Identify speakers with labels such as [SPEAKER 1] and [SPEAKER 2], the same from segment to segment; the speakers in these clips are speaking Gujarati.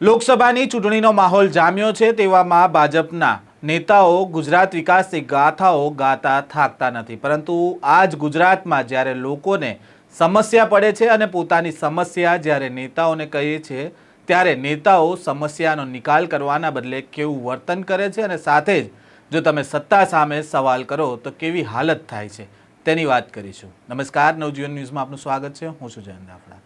[SPEAKER 1] લોકસભાની ચૂંટણીનો માહોલ જામ્યો છે તેવામાં ભાજપના નેતાઓ ગુજરાત વિકાસની ગાથાઓ ગાતા થાકતા નથી. પરંતુ આજ ગુજરાતમાં જ્યારે લોકોને સમસ્યા પડે છે અને પોતાની સમસ્યા જ્યારે નેતાઓને કહીએ છે, ત્યારે નેતાઓ સમસ્યાનો નિકાલ કરવાના બદલે કેવું વર્તન કરે છે અને સાથે જ જો તમે સત્તા સામે સવાલ કરો તો કેવી હાલત થાય છે તેની વાત કરીશું. નમસ્કાર, નવજીવન ન્યૂઝમાં આપનું સ્વાગત છે. હું છું જયંત દાફડા.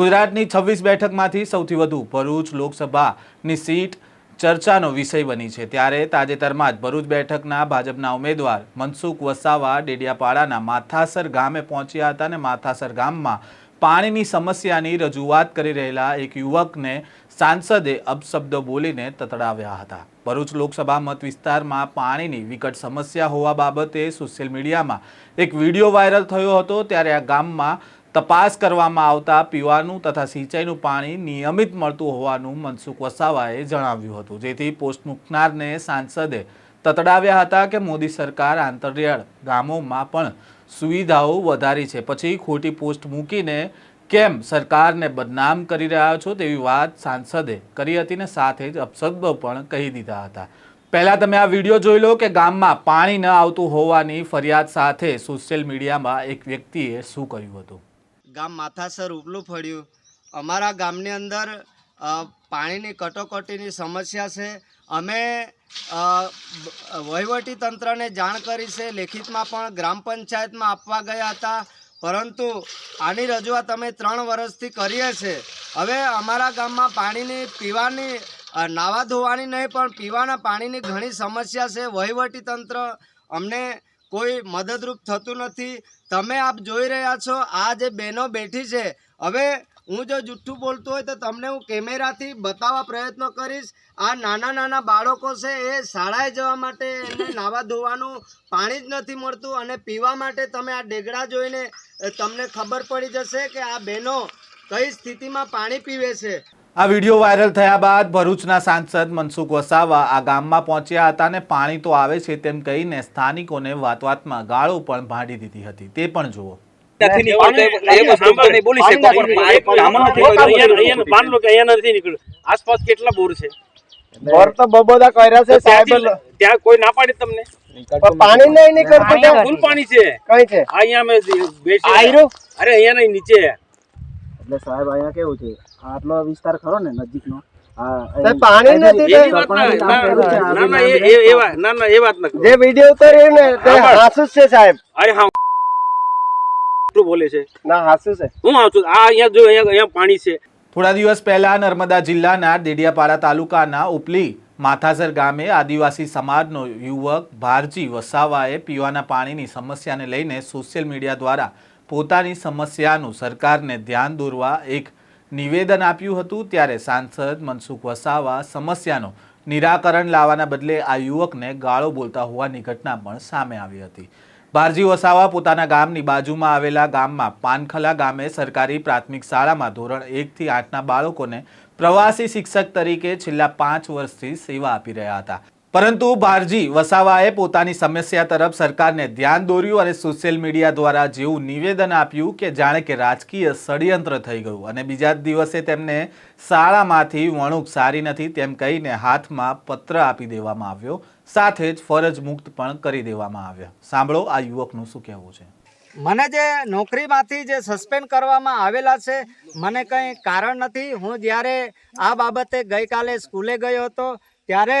[SPEAKER 1] ગુજરાતની છવ્વીસ બેઠકમાંથી સૌથી વધુ ભરૂચ લોકસભાની સીટ ચર્ચાનો વિષય બની છે. ત્યારે તાજેતરમાં જ ભરૂચ બેઠકના ભાજપના ઉમેદવાર મનસુખ વસાવા ડેડિયાપાડાના માથાસર ગામે પહોંચ્યા હતા અને માથાસર ગામમાં પાણીની સમસ્યાની રજૂઆત કરી રહેલા એક યુવકને સાંસદે અપશબ્દો બોલીને તતડાવ્યા હતા. ભરૂચ લોકસભા મત વિસ્તારમાં પાણીની વિકટ સમસ્યા હોવા બાબતે સોશિયલ મીડિયામાં એક વીડિયો વાયરલ થયો હતો. ત્યારે આ ગામમાં તપાસ કરવામાં આવતા પીવાનું તથા સિંચાઈનું પાણી નિયમિત મળતું હોવાનું મનસુખ વસાવાએ જણાવ્યું હતું. જેથી પોસ્ટ મૂકનારને સાંસદે તતડાવ્યા હતા કે મોદી સરકાર આંતરિયાળ ગામોમાં પણ સુવિધાઓ વધારી છે. પછી ખોટી પોસ્ટ મૂકીને કેમ સરકારને બદનામ કરી રહ્યા છો તેવી વાત સાંસદે કરી હતી ને સાથે જ અપશબ્દો પણ કહી દીધા હતા. પહેલાં તમે આ વીડિયો જોઈ લો કે ગામમાં પાણી ન આવતું હોવાની ફરિયાદ સાથે સોશિયલ મીડિયામાં એક વ્યક્તિએ શું કહ્યું હતું?
[SPEAKER 2] ગામ માથાસર ઉપલું ફળ્યું અમારા ગામની અંદર પાણીની કટોકટીની સમસ્યા છે. અમે વહીવટીતંત્રને વહીવટી તંત્રને જાણ કરી છે. લેખિતમાં પણ ગ્રામ પંચાયતમાં આપવા ગયા હતા. પરંતુ આની રજૂઆત અમે ત્રણ વર્ષથી કરીએ છીએ. હવે અમારા ગામમાં પાણીની, પીવાની નાવા ધોવાની નહીં, પણ પીવાના પાણીની ઘણી સમસ્યા છે. વહીવટી તંત્ર અમને કોઈ મદદરૂપ થતું નથી. તમે આપ જોઈ રહ્યા છો, આ જે બહેનો બેઠી છે. હવે હું જો જુઠ્ઠું બોલતો હોય તો તમને હું કેમેરાથી બતાવવા પ્રયત્ન કરીશ. આ નાના નાના બાળકો છે, એ શાળાએ જવા માટે એમને નાવા ધોવાનું પાણી જ નથી મળતું અને પીવા માટે તમે આ ડેગડા જોઈને તમને ખબર પડી જશે કે આ બહેનો કઈ સ્થિતિમાં પાણી પીવે છે.
[SPEAKER 1] આ વીડિયો વાયરલ થયા બાદ ભરૂચના સાંસદ મનસુખ વસાવા આ ગામમાં પહોંચ્યા હતા અને પાણી તો આવે છે તેમ કહીને સ્થાનિકોને વાત વાતમાં ગાળો પણ ભાંડી દીધી હતી. તે પણ જુઓ.
[SPEAKER 3] આસપાસ કેટલા બોર છે?
[SPEAKER 4] બોર તો બબોદા કર્યા છે સાહેબ.
[SPEAKER 3] ત્યાં કોઈ ના પાડે તમને?
[SPEAKER 4] પાણી નહીં નીકળતું
[SPEAKER 3] ફૂલ પાણી છે.
[SPEAKER 4] કઈ છે?
[SPEAKER 3] અહીંયા અરે અહીંયા નહીં નીચે.
[SPEAKER 5] એટલે સાહેબ અહીંયા કેવું છે? આટલો વિસ્તાર ખરો ને નજીકનો આ
[SPEAKER 4] પાણી નથી
[SPEAKER 3] એવી
[SPEAKER 4] તે.
[SPEAKER 3] વાત ના ના, ના ના એ- એ- એ વાત ના ના એ વાત ના કરો.
[SPEAKER 4] જે વીડિયો ઉતાર્યો ને તે
[SPEAKER 3] હા, બસ.
[SPEAKER 4] હાસુ છે સાહેબ.
[SPEAKER 3] અરે હા. બોલે છે?
[SPEAKER 4] ના હાસુ છે.
[SPEAKER 3] હું આવું આ અહીંયા જો અહીંયા અહીંયા પાણી છે.
[SPEAKER 1] થોડા દિવસ પહેલા નર્મદા જિલ્લાના દેડિયાપાડા તાલુકાના ઉપલી માથાસર ગામે આદિવાસી સમાજનો યુવક ભારજી વસાવાએ પીવાના પાણીની સમસ્યાને લઈને સોશિયલ મીડિયા દ્વારા પોતાની સમસ્યાનું સરકારને ધ્યાન દોરવા એક નિવેદન આપ્યું હતું, ત્યારે સાંસદ મનસુખ વસાવા સમસ્યાનો નિરાકરણ લાવવાના બદલે આ યુવકને ગાળો બોલતા હોવાની ઘટના પણ સામે આવી હતી. ભારજી વસાવા પોતાના ગામની બાજુમાં આવેલા ગામમાં પાનખલા ગામે સરકારી પ્રાથમિક શાળામાં ધોરણ એકથી આઠના બાળકોને પ્રવાસી શિક્ષક તરીકે છેલ્લા પાંચ વર્ષથી સેવા આપી રહ્યા હતા. પરંતુ ભારજી વસાવાએ પોતાની સમસ્યા તરફ સરકારને ધ્યાન દોર્યું અને સોશિયલ મીડિયા દ્વારા જેવું નિવેદન આપ્યું કે જાણે કે રાજકીય ષડયંત્ર થઈ ગયું અને બીજા જ દિવસે તેમને શાળામાંથી વણુક સારી નથી તેમ કહીને હાથમાં પત્ર આપી દેવામાં આવ્યો. સાથે જ ફરજ મુક્ત પણ કરી દેવામાં આવ્યા. સાંભળો આ યુવકનું શું કહેવું છે.
[SPEAKER 2] મને જે નોકરીમાંથી જે સસ્પેન્ડ કરવામાં આવેલા છે, મને કંઈ કારણ નથી. હું જ્યારે આ બાબતે ગઈકાલે સ્કૂલે ગયો હતો, ત્યારે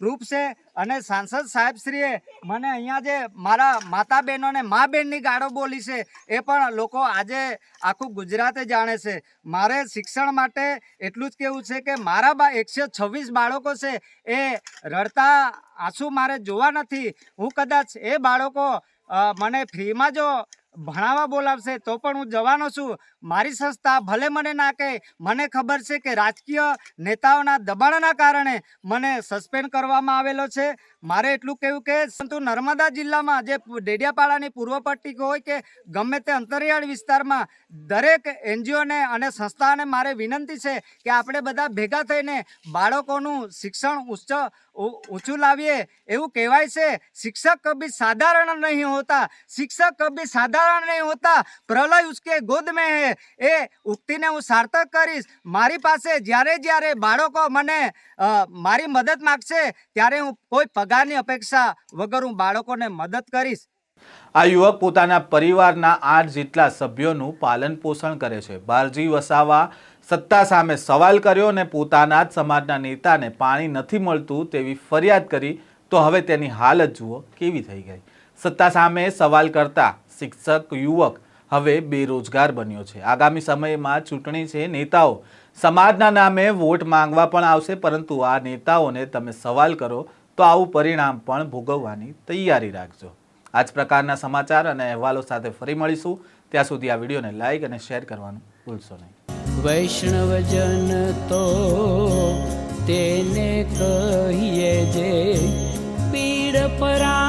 [SPEAKER 2] પ્રૂફ છે અને સાંસદ સાહેબશ્રીએ મને અહીંયા જે મારા માતા બહેનોને મા બહેનની ગાળો બોલી છે, એ પણ લોકો આજે આખું ગુજરાતે જાણે છે. મારે શિક્ષણ માટે એટલું જ કહેવું છે કે મારા બા એકસો છવ્વીસ બાળકો છે, એ રડતા આંસુ મારે જોવા નથી. હું કદાચ એ બાળકો મને ફ્રીમાં જો ભણાવવા બોલાવશે તો પણ હું જવાનો છું. મારી સંસ્થા ભલે મને ના કહે, મને ખબર છે કે રાજકીય નેતાઓના દબાણના કારણે મને સસ્પેન્ડ કરવામાં આવેલો છે. મારે એટલું કહેવું કે પરંતુ નર્મદા જિલ્લામાં જે ડેડિયાપાડાની પૂર્વ પટ્ટી હોય કે ગમે તે અંતરિયાળ વિસ્તારમાં દરેક એનજીઓને અને સંસ્થાને મારે વિનંતી છે કે આપણે બધા ભેગા થઈને બાળકોનું શિક્ષણ ઉચ્ચ ઊંચું લાવીએ. એવું કહેવાય છે, શિક્ષક કભી સાધારણ નહીં હોતા. શિક્ષક કભી સાધારણ નહીં હોતા. પ્રલય ઉસકે ગોદ મે હે. એ ઉક્તિને હું સાર્થક કરીશ. મારી પાસે જ્યારે જ્યારે બાળકો મને મારી મદદ માગશે, ત્યારે હું કોઈ પગારની અપેક્ષા વગર હું બાળકોને મદદ કરીશ.
[SPEAKER 1] આ યુવક પોતાના પરિવારના આઠ જેટલા સભ્યોનું પાલન પોષણ કરે છે. બારજી વસાવા સત્તા સામે સવાલ કર્યો અને પોતાના જ સમાજના નેતાને પાણી નથી મળતું તેવી ફરિયાદ કરી. તો હવે તેની હાલત જુઓ, કેવી થઈ ગઈ? સત્તા સામે સવાલ કરતા શિક્ષક, યુવક હવે બેરોજગાર બન્યો છે. આગામી સમયમાં ચૂંટણી છે, નેતાઓ સમાજના નામે વોટ માંગવા પણ આવશે, પરંતુ આ નેતાઓને તમે સવાલ કરો તો આવું પરિણામ પણ ભોગવવાની તૈયારી રાખજો. આ જ પ્રકારના સમાચાર અને અહેવાલો સાથે ફરી મળીશું. ત્યાં સુધી આ વિડીયોને લાઈક અને શેર કરવાનું ભૂલશો નહીં.
[SPEAKER 6] વૈષ્ણવજન તો તેને કહીએ જે પીડ પરા